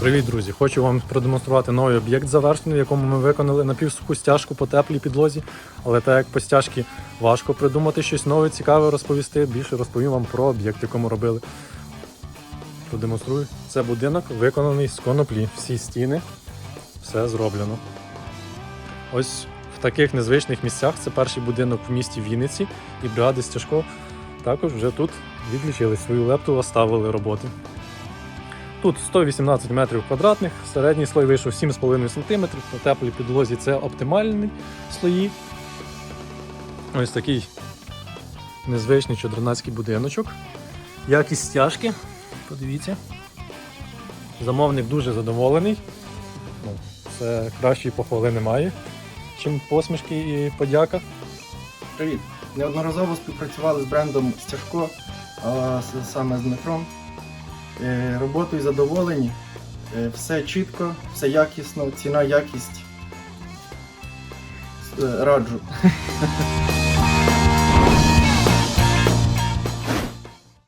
Привіт, друзі! Хочу вам продемонструвати новий об'єкт завершений, якому ми виконали напівсуху стяжку по теплій підлозі. Але так як по стяжці важко придумати щось нове, цікаве розповісти, більше розповім вам про об'єкт, якому робили. Продемонструю. Це будинок виконаний з коноплі. Всі стіни, все зроблено. Ось в таких незвичних місцях це перший будинок в місті Вінниці, і бригади Стяжко також вже тут відлічили свою лепту, оставили роботи. Тут 118 метрів квадратних, середній слой вийшов 7,5 см, на теплій підлозі це оптимальний слої. Ось такий незвичний чодернацький будиночок. Якість стяжки, подивіться. Замовник дуже задоволений. Ну, Це кращої похвали немає, чим посмішки і подяка. Привіт! Неодноразово співпрацювали з брендом Стяжко, саме з Дмитром. Е, Роботою задоволені, Е, все чітко, все якісно, ціна, якість. Е, Раджу.